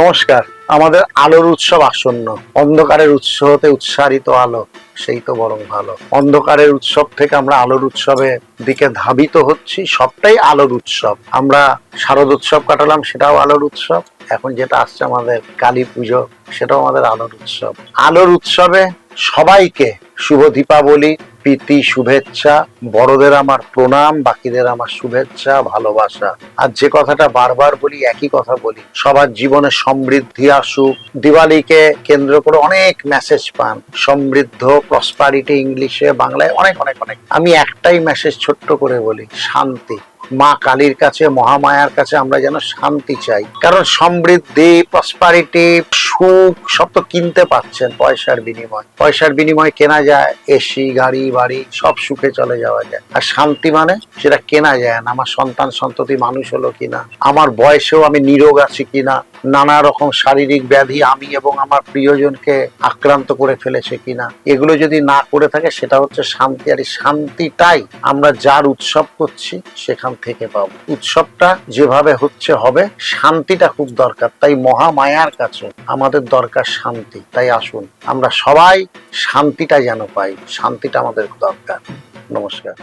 নমস্কার, আমাদের আলোর উৎসব আসন্ন। অন্ধকারের উৎস হতে উৎসারিত আলো, সেই তো বরং ভালো। অন্ধকারের উৎসব থেকে আমরা আলোর উৎসবে দিকে ধাবিত হচ্ছি, সবটাই আলোর উৎসব। আমরা শারদ উৎসব কাটালাম, সেটাও আলোর উৎসব। এখন যেটা আসছে আমাদের কালী পুজো, সেটাও আমাদের আলোর উৎসব। আলোর উৎসবে সবাইকে শুভ দীপাবলি প্রীতি, শুভেচ্ছা, বড়দের আমার প্রণাম, বাকিদের আমার শুভেচ্ছা, ভালোবাসা। আর যে কথাটা বারবার বলি, একই কথা বলি, সবার জীবনে সমৃদ্ধি আসুক। দিওয়ালিকে কেন্দ্র করে অনেক মেসেজ পান। সমৃদ্ধ প্রসপারিটি ইংলিশে, বাংলায় অনেক অনেক অনেক। আমি একটাই মেসেজ ছোট্ট করে বলি, শান্তি। মা কালীর কাছে, মহামায়ার কাছে আমরা যেন শান্তি চাই। কারণ সমৃদ্ধি প্রসপারিটি সুখ, সব তো কিনতে পাচ্ছেন পয়সার বিনিময়। পয়সার বিনিময় কেনা যায় এসি গাড়ি, বাড়ি, সব সুখে চলে যাওয়া যায়। আর শান্তি মানে সেটা কেনা যায় না, আমার সন্তান সন্ততি মানুষ হলো কিনা, আমার বয়সেও আমি নিরোগ আছি কিনা, নানা রকম শারীরিক ব্যাধি আমি এবং আমার প্রিয়জনকে আক্রান্ত করে ফেলেছে কিনা। এগুলো যদি না করে থাকে, সেটা হচ্ছে শান্তি। আর এই শান্তিটাই আমরা যার উৎসব করছি, সেখান থেকে পাব। উৎসবটা যেভাবে হচ্ছে হবে, শান্তিটা খুব দরকার। তাই মহামায়ার কাছে আমাদের দরকার শান্তি। তাই আসুন, আমরা সবাই শান্তিটা যেন পাই। শান্তিটা আমাদের দরকার। নমস্কার।